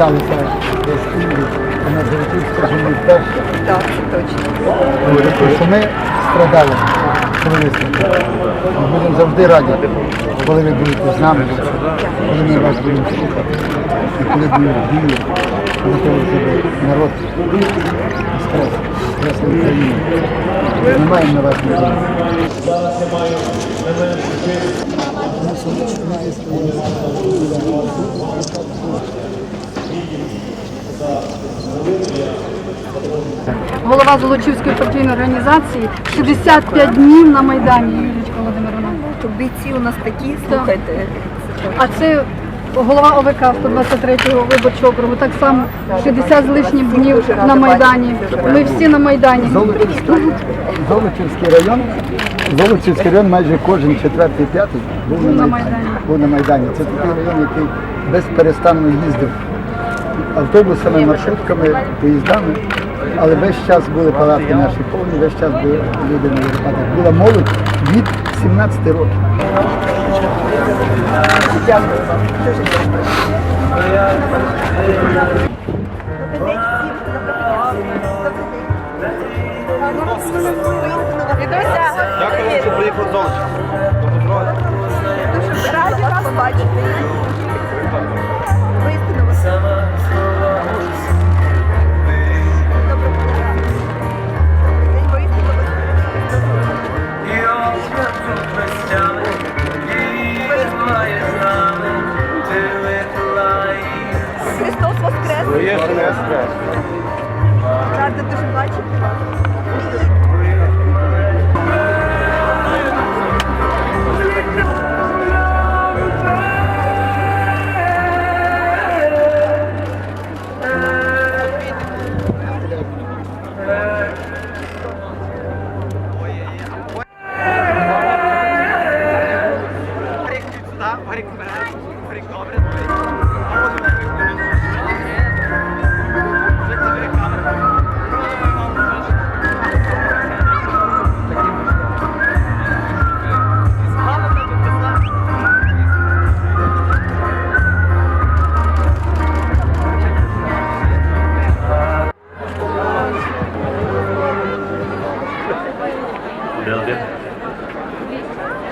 а на Золотій скажімо, перше. Так, це точно. Тобто, що ми страдали, коли ви. Ми будемо завжди раді, коли ви будете з нами, коли ми вас будемо слухати, і коли будуть дії на того, щоб народ стрес, стрес в Україні. Ми маємо на вас надію. Голова Золочівської партійної організації 65 днів на Майдані, Юлічка Володимировна. То бійці у нас такі, слухайте. А це голова ОВК 123-го виборчого округу, так само 60 з лишнім днів на Майдані. Ми всі на Майдані. Золочівський, район, Золочівський район майже кожен четвертий, п'ятий був на. Майдані. Був на Майдані. Це такий район, який безперестанно їздив автобусами, маршрутками, поїздами. Але весь час були палатки наші повні, весь час були люди на Європатах. Була молодь від 17 років. Дякую, що приїхав з Золоча. Раді вас побачити. Воскрес! Рада дуже бачити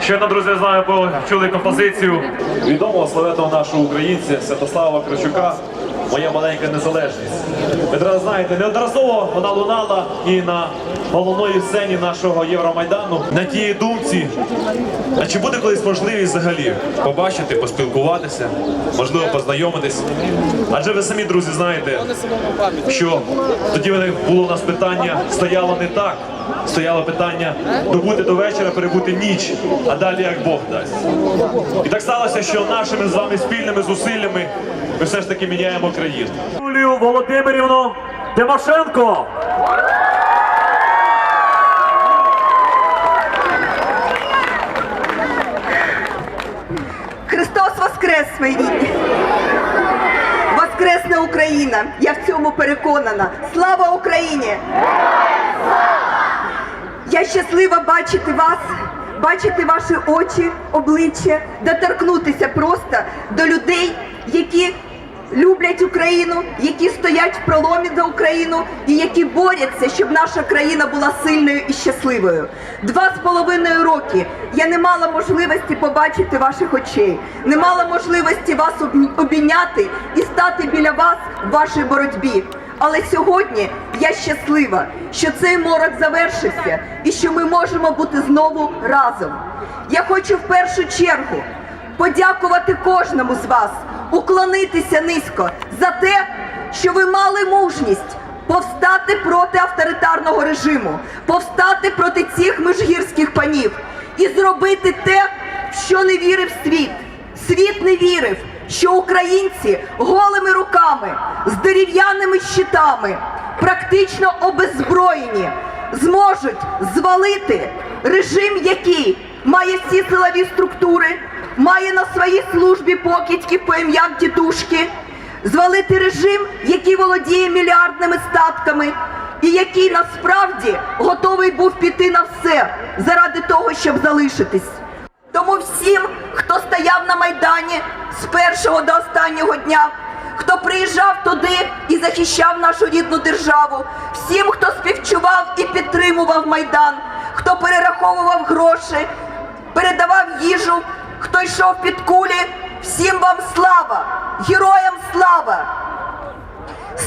Щойно, друзі, з вами почули композицію відомого славетного нашого українця Святослава Кричука Моя маленька незалежність. Ви зараз знаєте, неодноразово вона лунала і на головної сцені нашого Євромайдану на тій думці. А чи буде колись можливість взагалі побачити, поспілкуватися, можливо, познайомитись? Адже ви самі, друзі, знаєте, що тоді було у нас питання, стояло не так. Стояло питання добути до вечора, перебути ніч, а далі як Бог дасть. І так сталося, що нашими з вами спільними зусиллями ми все ж таки міняємо країну. Юлію Володимирівну Тимошенко! Христос Воскрес, свої рідні! Воскресне Україна! Я в цьому переконана. Слава Україні! Я щаслива бачити вас, бачити ваші очі, обличчя, доторкнутися просто до людей, які люблять Україну, які стоять в проломі за Україну і які борються, щоб наша країна була сильною і щасливою. Два з половиною роки я не мала можливості побачити ваших очей, не мала можливості вас обійняти і стати біля вас в вашій боротьбі. Але сьогодні я щаслива, що цей морок завершився і що ми можемо бути знову разом. Я хочу в першу чергу подякувати кожному з вас, уклонитися низько за те, що ви мали мужність повстати проти авторитарного режиму, повстати проти цих межгірських панів і зробити те, в що не вірив світ. Світ не вірив, що українці голими руками з дерев'яними щитами, практично обеззброєні, зможуть звалити режим, який має всі силові структури, має на своїй службі покидьків по ім'ям тітушки, звалити режим, який володіє мільярдними статками, і який насправді готовий був піти на все заради того, щоб залишитись. Всім, хто стояв на Майдані з першого до останнього дня, хто приїжджав туди і захищав нашу рідну державу, всім, хто співчував і підтримував Майдан, хто перераховував гроші, передавав їжу, хто йшов під кулі, всім вам слава, героям слава!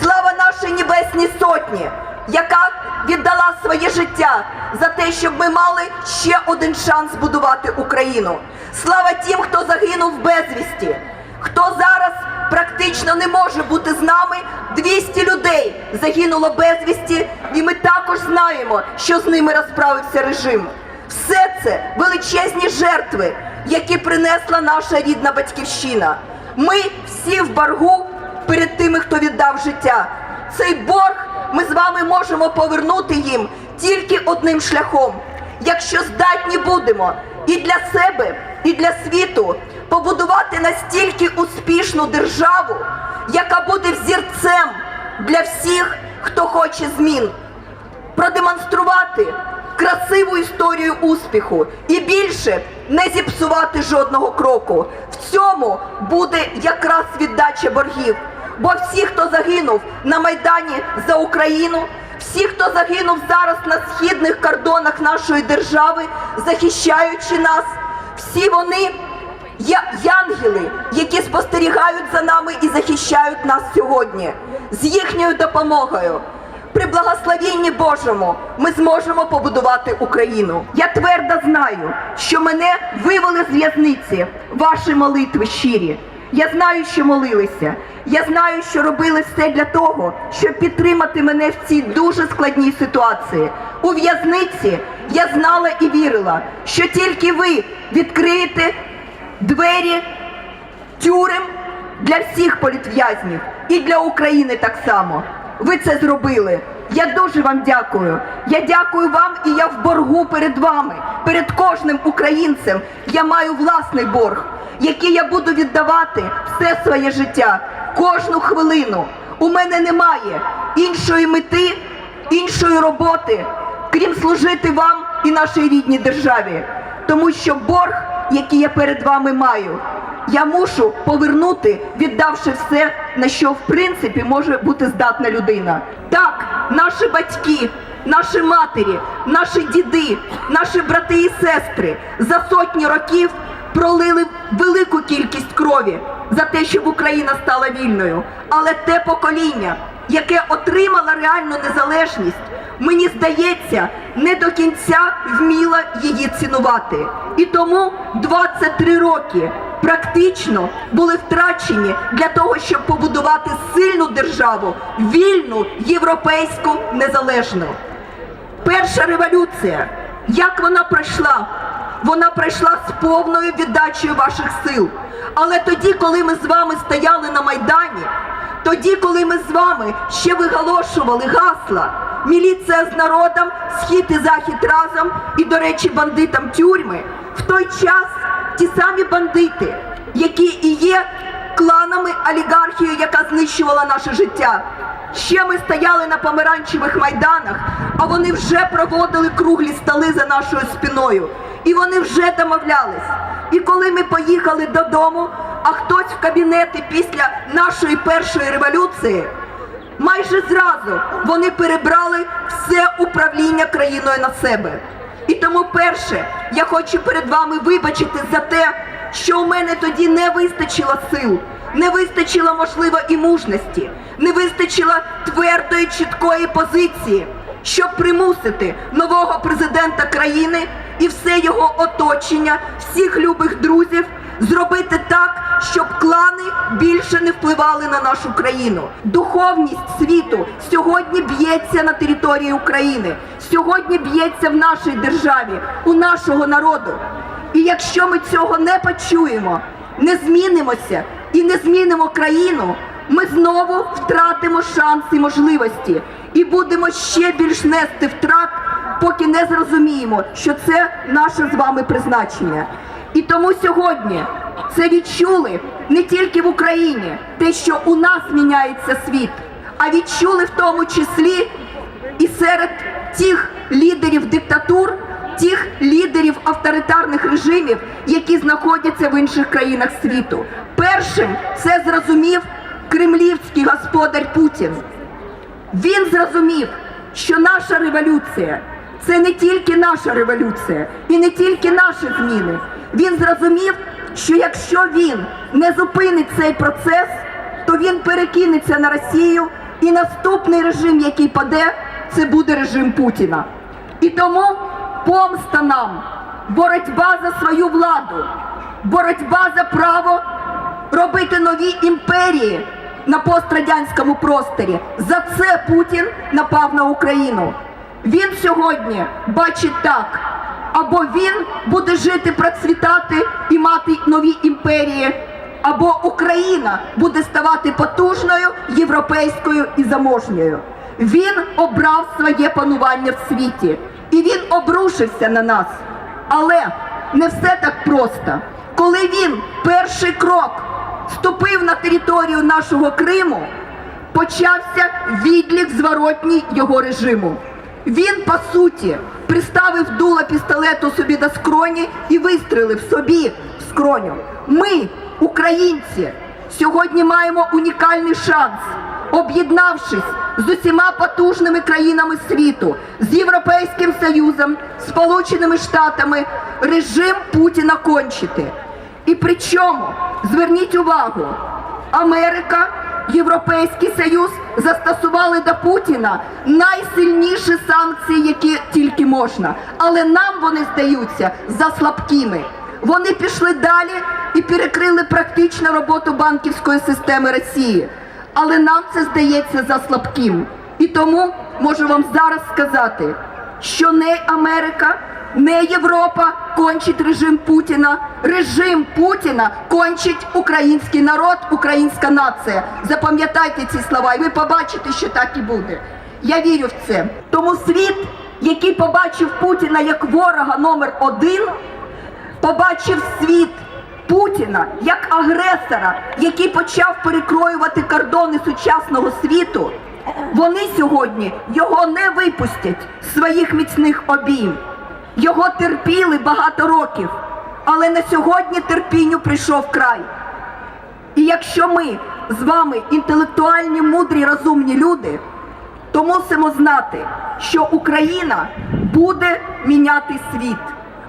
Слава нашій Небесній Сотні, яка віддала своє життя за те, щоб ми мали ще один шанс будувати Україну. Слава тим, хто загинув безвісті, хто зараз практично не може бути з нами. 200 людей загинуло безвісті, і ми також знаємо, що з ними розправився режим. Все це величезні жертви, які принесла наша рідна батьківщина. Ми всі в боргу перед тими, хто віддав життя. Цей борг ми з вами можемо повернути їм тільки одним шляхом. Якщо здатні будемо і для себе, і для світу побудувати настільки успішну державу, яка буде взірцем для всіх, хто хоче змін продемонструвати красиву історію успіху і більше не зіпсувати жодного кроку. В цьому буде якраз віддача боргів. Бо всі, хто загинув на Майдані за Україну, всі, хто загинув зараз на східних кордонах нашої держави, захищаючи нас, всі вони є янгели, які спостерігають за нами і захищають нас сьогодні з їхньою допомогою. При благословенні Божому ми зможемо побудувати Україну. Я твердо знаю, що мене вивели з в'язниці ваші молитви щирі. Я знаю, що молилися. Я знаю, що робили все для того, щоб підтримати мене в цій дуже складній ситуації. У в'язниці я знала і вірила, що тільки ви відкриєте двері тюрем для всіх політв'язнів і для України так само. Ви це зробили. Я дуже вам дякую. Я дякую вам і я в боргу перед вами, перед кожним українцем. Я маю власний борг, який я буду віддавати все своє життя, кожну хвилину. У мене немає іншої мети, іншої роботи, крім служити вам і нашій рідній державі. Тому що борг, який я перед вами маю, я мушу повернути, віддавши все, на що в принципі може бути здатна людина. Так, наші батьки, наші матері, наші діди, наші брати і сестри за сотні років пролили велику кількість крові за те, щоб Україна стала вільною. Але те покоління, яке отримало реальну незалежність, мені здається, не до кінця вміла її цінувати. І тому 23 роки практично були втрачені для того, щоб побудувати сильну державу, вільну, європейську, незалежну. Перша революція, як вона пройшла? Вона пройшла з повною віддачею ваших сил. Але тоді, коли ми з вами стояли на Майдані, тоді, коли ми з вами ще виголошували гасла, міліція з народом, схід і захід разом, і, до речі, бандитам тюрми, в той час ті самі бандити, які і є кланами олігархії, яка знищувала наше життя. Ще ми стояли на помаранчевих майданах, а вони вже проводили круглі столи за нашою спиною. І вони вже домовлялись. І коли ми поїхали додому, а хтось в кабінети після нашої першої революції, майже зразу вони перебрали все управління країною на себе. І тому, перше, я хочу перед вами вибачити за те, що у мене тоді не вистачило сил, не вистачило, можливо, і мужності, не вистачило твердої, чіткої позиції, щоб примусити нового президента країни і все його оточення, всіх любих друзів зробити так, щоб клани більше не впливали на нашу країну. Духовність світу сьогодні б'ється на території України, сьогодні б'ється в нашій державі, у нашого народу. І якщо ми цього не почуємо, не змінимося і не змінимо країну, ми знову втратимо шанс і можливості і будемо ще більш нести втрат, поки не зрозуміємо, що це наше з вами призначення. І тому сьогодні це відчули не тільки в Україні, те, що у нас міняється світ, а відчули в тому числі і серед тих лідерів диктатур, тих лідерів авторитарних режимів, які знаходяться в інших країнах світу. Першим це зрозумів кремлівський господар Путін. Він зрозумів, що наша революція це не тільки наша революція і не тільки наші зміни. Він зрозумів, що якщо він не зупинить цей процес, то він перекинеться на Росію, і наступний режим, який паде, це буде режим Путіна. І тому помста нам, боротьба за свою владу, боротьба за право робити нові імперії на пострадянському просторі. За це Путін напав на Україну. Він сьогодні бачить так: або він буде жити, процвітати і мати нові імперії, або Україна буде ставати потужною, європейською і заможньою. Він обрав своє панування в світі, і він обрушився на нас. Але не все так просто. Коли він перший крок ступив на територію нашого Криму, почався відлік зворотній його режиму. Він, по суті, приставив дуло пістолету собі до скроні і вистрелив собі в скроню. Ми, українці, сьогодні маємо унікальний шанс, об'єднавшись з усіма потужними країнами світу, з Європейським Союзом, Сполученими Штатами, режим Путіна кончити. І причому, зверніть увагу, Америка, Європейський Союз застосували до Путіна найсильніші санкції, які тільки можна. Але нам вони здаються за слабкими. Вони пішли далі і перекрили практично роботу банківської системи Росії. Але нам це здається за слабким. І тому можу вам зараз сказати, що не Америка, не Європа кончить режим Путіна. Режим Путіна кончить український народ, українська нація. Запам'ятайте ці слова, і ви побачите, що так і буде. Я вірю в це. Тому світ, який побачив Путіна як ворога номер один, побачив світ Путіна як агресора, який почав перекроювати кордони сучасного світу, вони сьогодні його не випустять з своїх міцних обійм. Його терпіли багато років, але на сьогодні терпінню прийшов край. І якщо ми з вами інтелектуальні, мудрі, розумні люди, то мусимо знати, що Україна буде міняти світ.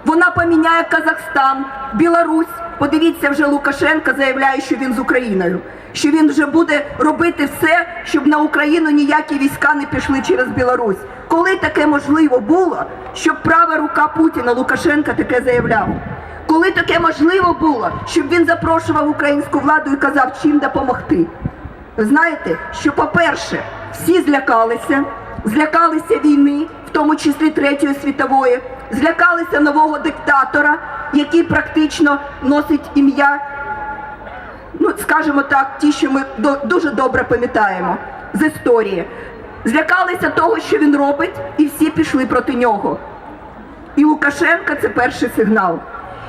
Вона поміняє Казахстан, Білорусь. Подивіться, вже Лукашенко заявляє, що він з Україною, що він вже буде робити все, щоб на Україну ніякі війська не пішли через Білорусь. Коли таке можливо було, щоб права рука Путіна Лукашенка таке заявляв? Коли таке можливо було, щоб він запрошував українську владу і казав, чим допомогти? Знаєте, що, по-перше, всі злякалися, злякалися війни, в тому числі Третьої світової, злякалися нового диктатора, який практично носить ім'я, ну скажімо так, ті, що ми дуже добре пам'ятаємо з історії. Злякалися того, що він робить, і всі пішли проти нього. І Лукашенка це перший сигнал.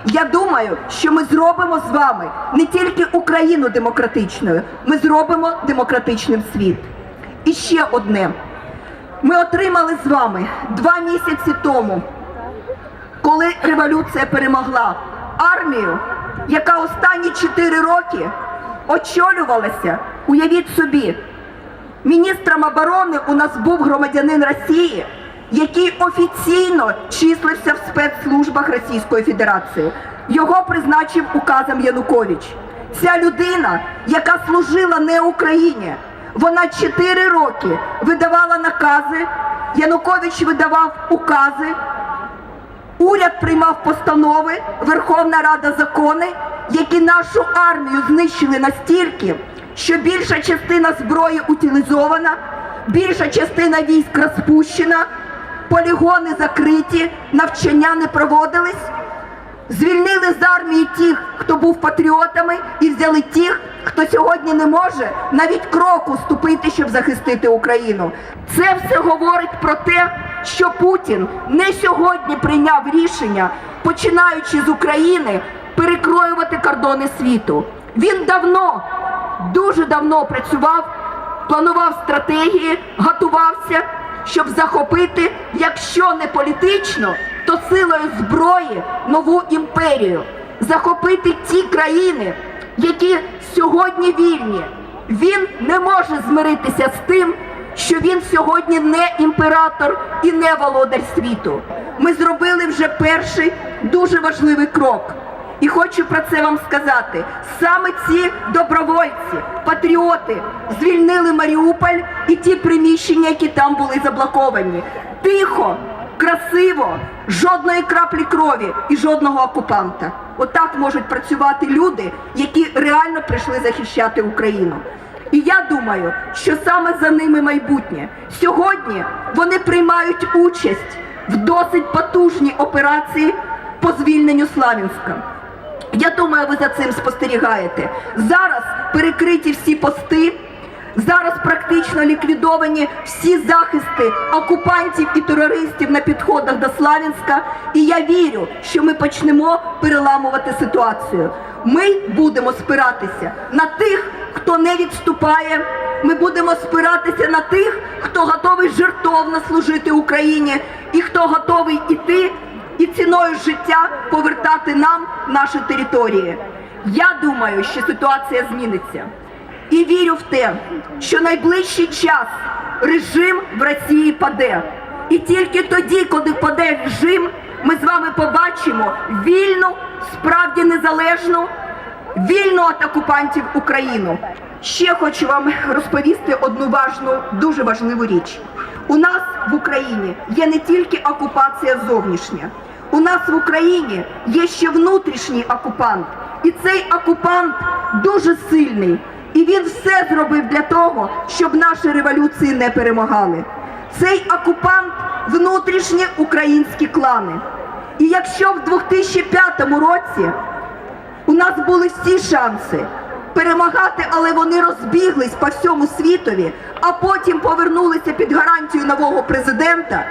Я думаю, що ми зробимо з вами не тільки Україну демократичною, ми зробимо демократичним світ. І ще одне. Ми отримали з вами два місяці тому, коли революція перемогла армію, яка останні чотири роки очолювалася, уявіть собі, Міністром оборони у нас був громадянин Росії, який офіційно числився в спецслужбах Російської Федерації. Його призначив указом Янукович. Ця людина, яка служила не Україні, вона 4 роки видавала накази. Янукович видавав укази, Уряд приймав постанови, Верховна Рада закони, які нашу армію знищили настільки, що більша частина зброї утилізована, більша частина військ розпущена, полігони закриті, навчання не проводились. Звільнили з армії тих, хто був патріотами, і взяли тих, хто сьогодні не може навіть кроку ступити, щоб захистити Україну. Це все говорить про те, що Путін не сьогодні прийняв рішення, починаючи з України, перекроювати кордони світу. Він давно, дуже давно працював, планував стратегії, готувався, щоб захопити, якщо не політично, то силою зброї нову імперію, захопити ті країни, які сьогодні вільні. Він не може змиритися з тим, що він сьогодні не імператор і не володар світу. Ми зробили вже перший дуже важливий крок. І хочу про це вам сказати. Саме ці добровольці, патріоти звільнили Маріуполь і ті приміщення, які там були заблоковані. Тихо, красиво, жодної краплі крові і жодного окупанта. Отак можуть працювати люди, які реально прийшли захищати Україну. І я думаю, що саме за ними майбутнє. Сьогодні вони приймають участь в досить потужній операції по звільненню Славянська. Я думаю, ви за цим спостерігаєте. Зараз перекриті всі пости. Зараз практично ліквідовані всі захисти окупантів і терористів на підходах до Славянська. І я вірю, що ми почнемо переламувати ситуацію. Ми будемо спиратися на тих, хто не відступає. Ми будемо спиратися на тих, хто готовий жертовно служити Україні і хто готовий іти і ціною життя повертати нам наші території. Я думаю, що ситуація зміниться. І вірю в те, що найближчий час режим в Росії паде. І тільки тоді, коли паде режим, ми з вами побачимо вільну, справді незалежну, вільну від окупантів Україну. Ще хочу вам розповісти одну важну, дуже важливу річ. У нас в Україні є не тільки окупація зовнішня, у нас в Україні є ще внутрішній окупант. І цей окупант дуже сильний. І він все зробив для того, щоб наші революції не перемагали. Цей окупант внутрішні українські клани. І якщо в 2005 році у нас були всі шанси перемагати, але вони розбіглись по всьому світові, а потім повернулися під гарантію нового президента.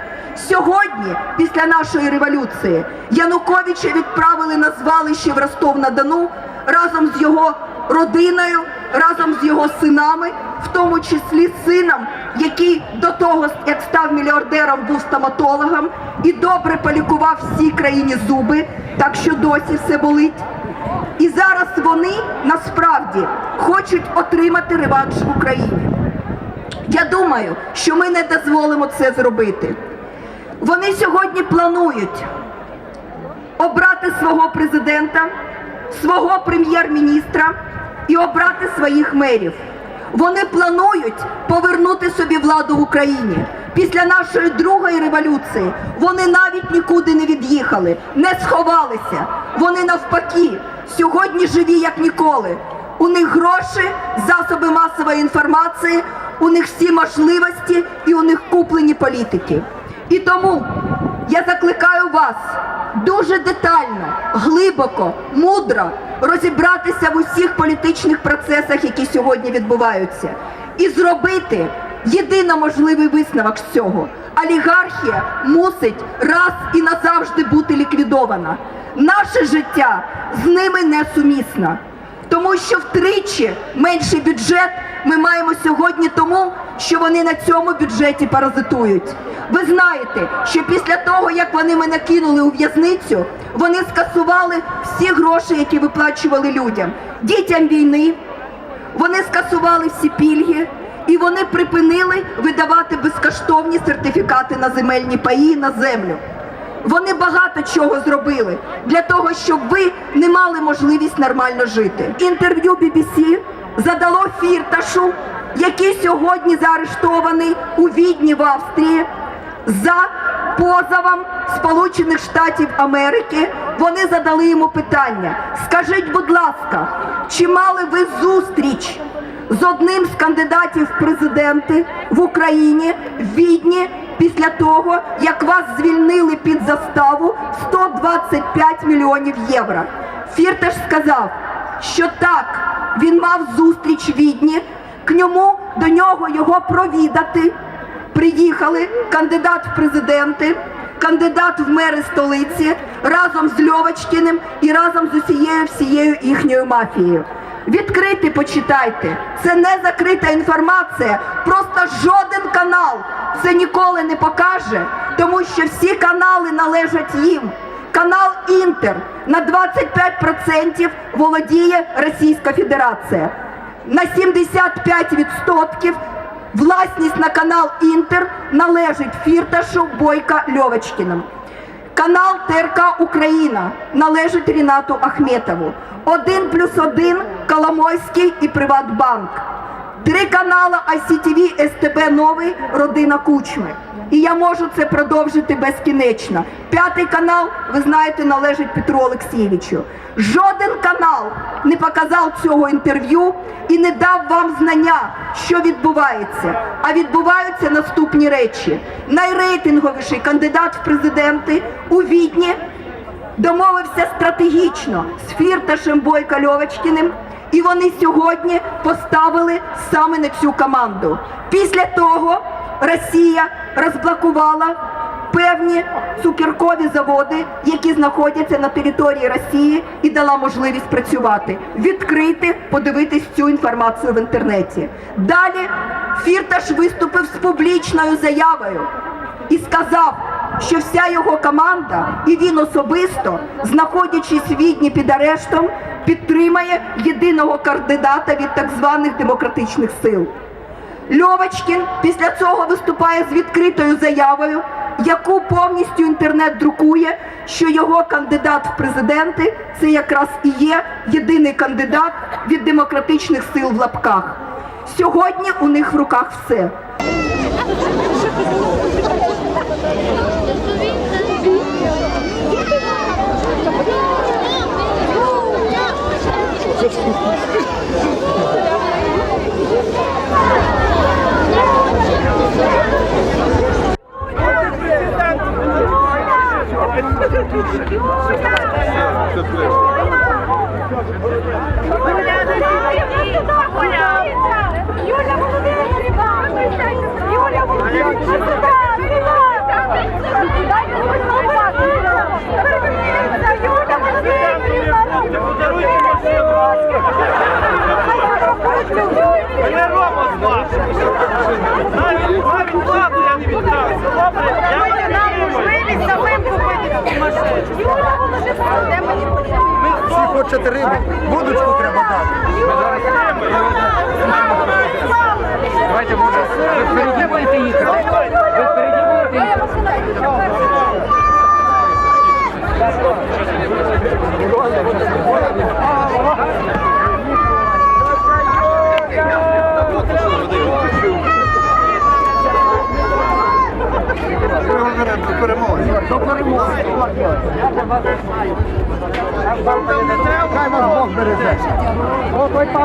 Сьогодні, після нашої революції, Януковича відправили на звалище в Ростов-на-Дону разом з його родиною, разом з його синами, в тому числі сином, який до того, як став мільярдером, був стоматологом і добре полікував всій країні зуби, так що досі все болить. І зараз вони насправді хочуть отримати реванш в Україні. Я думаю, що ми не дозволимо це зробити. Вони сьогодні планують обрати свого президента, свого прем'єр-міністра і обрати своїх мерів. Вони планують повернути собі владу в Україні. Після нашої другої революції вони навіть нікуди не від'їхали, не сховалися. Вони навпаки сьогодні живі як ніколи. У них гроші, засоби масової інформації, у них всі можливості і у них куплені політики. І тому дуже детально, глибоко, мудро розібратися в усіх політичних процесах, які сьогодні відбуваються, і зробити єдино можливий висновок з цього. Олігархія мусить раз і назавжди бути ліквідована. Наше життя з ними несумісно. Тому що втричі менший бюджет ми маємо сьогодні тому, що вони на цьому бюджеті паразитують. Ви знаєте, що після того, як вони мене кинули у в'язницю, вони скасували всі гроші, які виплачували людям, дітям війни. Вони скасували всі пільги і вони припинили видавати безкоштовні сертифікати на земельні паї на землю. Вони багато чого зробили для того, щоб ви не мали можливість нормально жити. Інтерв'ю BBC задало фірташу, який сьогодні заарештований у Відні в Австрії за позовом Сполучених Штатів Америки. Вони задали йому питання: скажіть, будь ласка, чи мали ви зустріч? з одним з кандидатів в президенти в Україні в Відні після того, як вас звільнили під заставу 125 мільйонів євро. Фірташ сказав, що так, він мав зустріч в Відні, к ньому до нього його провідати. Приїхали кандидат в президенти, кандидат в мери столиці разом з Льовочкіним і разом з усією всією їхньою мафією. Відкрити, почитайте. Це не закрита інформація. Просто жоден канал це ніколи не покаже, тому що всі канали належать їм. Канал Інтер на 25% володіє Російська Федерація. На 75% власність на канал Інтер належить Фірташу Бойка Льовочкіним. Канал ТРК Україна належить Рінату Ахметову. Один плюс один Коломойський і Приватбанк. Три канали ICTV, СТБ Новий, Родина Кучми. І я можу це продовжити безкінечно. П'ятий канал, ви знаєте, належить Петру Олексійовичу. Жоден канал не показав цього інтерв'ю і не дав вам знання, що відбувається. А відбуваються наступні речі. Найрейтинговіший кандидат в президенти у Відні домовився стратегічно з Фірташем Бойко Льовочкіним, і вони сьогодні поставили саме на цю команду. Після того Росія розблокувала певні цукеркові заводи, які знаходяться на території Росії, і дала можливість працювати, відкрити, подивитись цю інформацію в інтернеті. Далі Фірташ виступив з публічною заявою і сказав, що вся його команда і він особисто, знаходячись в Відні під арештом, підтримає єдиного кандидата від так званих демократичних сил. Льовочкін після цього виступає з відкритою заявою, яку повністю інтернет друкує, що його кандидат в президенти це якраз і є єдиний кандидат від демократичних сил в лапках. Сьогодні у них в руках все.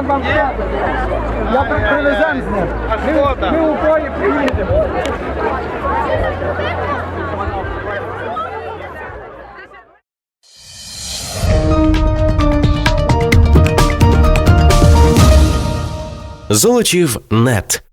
О, вам скаже. Я при- привезем з ним. Ми, ми у бої приїдемо. Золочів нет.